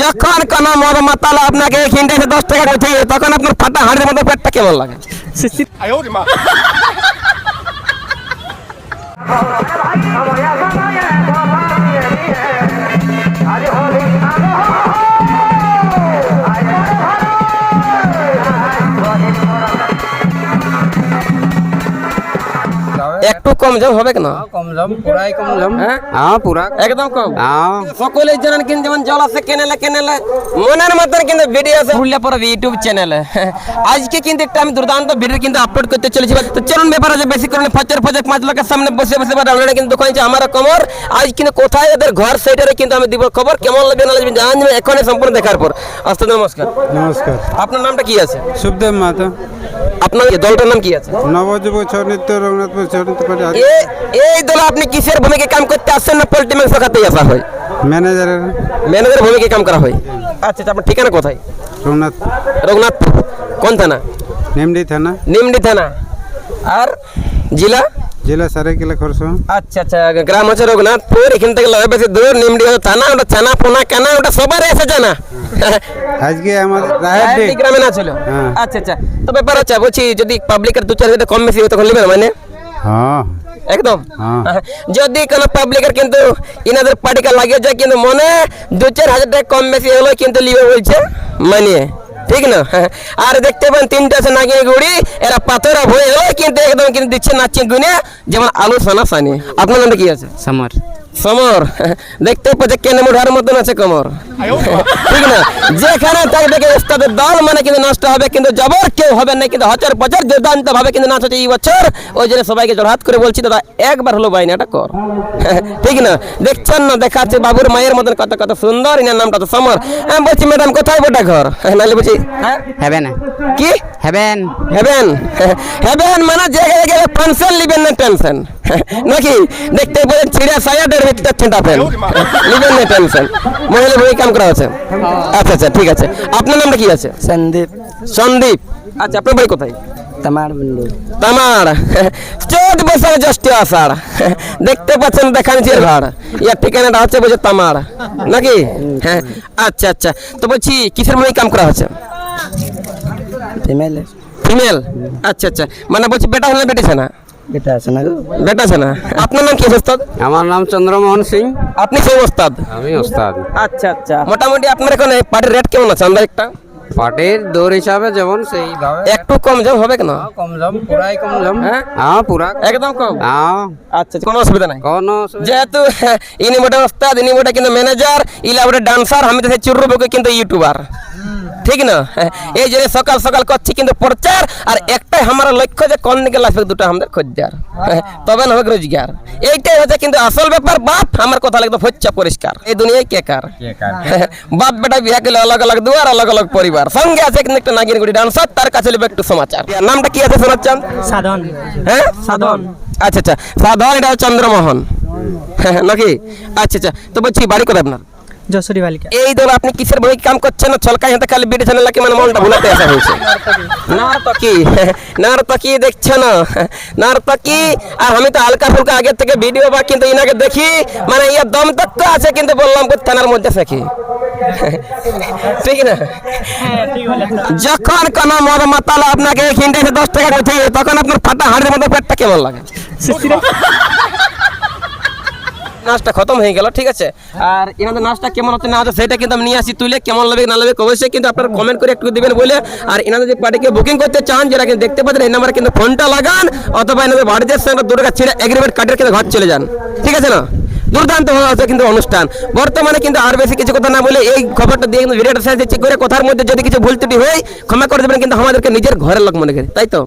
যখন কোন মদ মাতাল আপনাকে এখানটা এসে দশ টাকা উঠে তখন আপনার ফাটা হাড়ের মধ্যে পেটটা কেমন লাগে একটু কম জম হবে কেন? কম দাম পুরাই কম দাম হ্যাঁ? পুরা। একদম কম। জানেন কিন্তু যেমন জল আছে কেনেলে কেনেলে। মনের মতন কিন্তু ভিডিও আছে। পুরুলিয়া পর ইউটিউব চ্যানেলে আজকে কিন্তু একটা আমি দুর্দান্ত ভিডিও কিন্তু আপলোড করতে চলেছি। তো চলুন ব্যাপার আছে বেশি করে ফচর ফচর পাঁচ লোকের সামনে বসে বসে বা কিন্তু দোকান আমার কমর। আজ কিন্তু কোথায় ওদের ঘর সেইটারে কিন্তু আমি দিব খবর। কেমন লাগবে না লাগবে জানবে এখনই সম্পূর্ণ দেখার পর। আসতে নমস্কার। নমস্কার। আপনার নামটা কি আছে? শুভদেব মাহাতো। আপনার দলটার নাম কি আছে? নবযুব ছৌ নৃত্য রঘুনাথপুর ছৌ নৃত্য এই দল আপনি কিসের ভূমিকা কাম করতে আসছেন না পোল্ট্রি মাংস খাতেই আসা হয়? ম্যানেজারের। ম্যানেজার ভূমিকা কাম করা হয়। আচ্ছা আপনার ঠিকানা কোথায়? রঘুনাথ। রঘুনাথপুর। কোন থানা? নিমডি থানা। নিমডি থানা। আর জেলা? জেলা সারাইকেলা খরসা আচ্ছা আচ্ছা গ্রাম হচ্ছে রঘুনাথপুর এখান থেকে লয় বেশি দূর নিমডি থানা ওটা থানা পোনা কানা ওটা সবার এসেছে না। আজকে রায়ের রায়হাটি গ্রামে না ছিল? হ্যাঁ। আচ্ছা আচ্ছা তো ব্যাপার আছে বলছি যদি পাবলিকের দু চার কম বেশি তখন নেবেন মানে? হ্যাঁ। একদম। হ্যাঁ। যদি কোনো পাবলিকের কিন্তু ইনাদের পার্টিকা লাগিয়ে যায় কিন্তু মনে দু চার হাজার টাকা কম বেশি হলো কিন্তু লিবে বলছে মানিয়ে। ঠিক না? আর দেখতে পান তিনটা আছে নাগিয়ে গুড়ি এরা পাথরা হয়ে হলো কিন্তু একদম কিন্তু দিচ্ছে নাচছে গুনে যেমন আলু সানা সানি আপনার নামটা কি আছে? সামার। সমর দেখতে পাচ্ছে কেন মুঠার মতন আছে কমর। ঠিক না? যেখানে তাকে দেখে ওস্তাদের দল মানে কিন্তু নষ্ট হবে কিন্তু জবর কেউ হবে না কিন্তু হচর পচর দুর্দান্ত ভাবে কিন্তু নাচ হচ্ছে এই বছর। ওই জন্য সবাইকে জড়হাত করে বলছি দাদা একবার হলো বাইনাটা কর। ঠিক না? দেখছেন না? দেখাচ্ছে বাবুর মায়ের মতন কত কত সুন্দর ইনার নামটা তো সমর। আমি বলছি ম্যাডাম কোথায় বোটা ঘর? নাহলে বলছি হ্যাঁ? হবে না কি? হবেন। হেবেন? হেবেন মানে জায়গায় গেলে পেনশন লিবেন না টেনশন নাকি? দেখতে পারেন ছিড়া সায়াডের ভিতরে ছিটাবেন লিবেন না টেনশন। মহিলা বই কাম করা আছে আচ্ছা আচ্ছা ঠিক আছে। আপনার নামটা কি আছে? সন্দীপ। সন্দীপ। আচ্ছা আপনার বাড়ি কোথায়? তামার তামার। চোদ্দ বছর জ্যৈষ্ঠ আষাঢ় দেখতে পাচ্ছেন দেখান যে ঘর ইয়ার ঠিকানাটা হচ্ছে বলছে তামার। নাকি? হ্যাঁ। আচ্ছা আচ্ছা। তো বলছি কিসের মধ্যে কাম করা হচ্ছে? Female female? আচ্ছা আচ্ছা। মানে বলছি বেটা হলে বেটেছে না? এটা আছে না বেটা আছে না? আপনার নাম কি ওস্তাদ? আমার নাম চন্দ্রমোহন সিং। আপনি সেই ওস্তাদ? আমি ওস্তাদ। আচ্ছা আচ্ছা। মোটামুটি আপনার এখানে পাটির রেট কেমন আছে আমরা একটা পাটের হিসাবে যেমন সেইভাবে। একটু কম যাও হবে কেন? কম দাম পুরাই কম দাম হ্যাঁ? হ্যাঁ পুরা। একদম কম? হ্যাঁ। আচ্ছা কোনো অসুবিধা নাই। কোনো যেহেতু ইনি মোটা ওস্তাদ ইনি মোটা কিন্তু ম্যানেজার ইলা ডান্সার আমি তো সেই চুরু বুকে কিন্তু ইউটিউবার ঠিক না? এই যে সকাল সকাল করছি কিন্তু প্রচার আর একটাই আমার লক্ষ্য যে কোন দিকে লাগবে দুটো আমাদের খোঁজার তবে না হবে রোজগার। এইটাই হচ্ছে কিন্তু আসল ব্যাপার বাপ আমার কথা লাগতো হচ্ছে পরিষ্কার। এই দুনিয়ায় কে কার? বাপ বেটা বিয়া গেলে অলগ অলগ দুয়ার অলগ অলগ পরিবার। সঙ্গে আছে কিন্তু একটা নাগিন গুড়ি ডান্সার তার কাছে লিখবে একটু সমাচার। নামটা কি আছে শোনাচ্ছেন সাধন। হ্যাঁ? সাধন। আচ্ছা আচ্ছা। সাধন এটা চন্দ্রমোহন। হ্যাঁ, নাকি? আচ্ছা আচ্ছা। তো বলছি বাড়ি কোথায় আপনার? যশোরী বালিকা। এই দল আপনি কিসের বই কাম করছেন? না ছলকাই হাতে খালি বিড়ি চ্যানেল কি মানে মনটা ভুলাতে আসা হয়েছে। নারতকি। নারতকি দেখছে না? নারতকি? আর আমি তো হালকা ফুলকা আগে থেকে ভিডিও বা কিন্তু ইনাকে দেখি মানে ইয়া দম তক আছে কিন্তু বললাম কো থানার মধ্যে থাকি। ঠিক না? যখন কোন মদ মাতাল আপনাকে এখানটা দশ টাকা উঠে তখন আপনার ফাটা হাড়ের মতো পেটটা কেমন লাগে? নাচটা খতম হয়ে গেল, ঠিক আছে? আর এনাদের নাচটা কেমন হচ্ছে না হচ্ছে সেটা কিন্তু আমি নিয়ে আসি, তুলে কেমন লাগবে না লাগবে অবশ্যই কিন্তু আপনারা কমেন্ট করে একটু দিবেন বলে। আর এনাদের যে পার্টিকে বুকিং করতে চান যেটা কিন্তু দেখতে পাচ্ছেন, এই নাম্বারে কিন্তু ফোনটা লাগান, অথবা এনাদের বাড়িতে সঙ্গে দু টাকা ছিঁড়ে এগ্রিমেন্ট কার্ডের কিন্তু ঘর চলে যান। ঠিক আছে না? দুর্দান্ত হয়ে আছে কিন্তু অনুষ্ঠান। বর্তমানে কিন্তু আর বেশি কিছু কথা না বলে এই খবরটা দিয়ে কিন্তু ভিডিওটা শেষ দিচ্ছি। করে কথার মধ্যে যদি কিছু ভুল ত্রুটি হয়, ক্ষমা করে দেবেন কিন্তু আমাদেরকে নিজের ঘরের লোক মনে করে, তাই তো?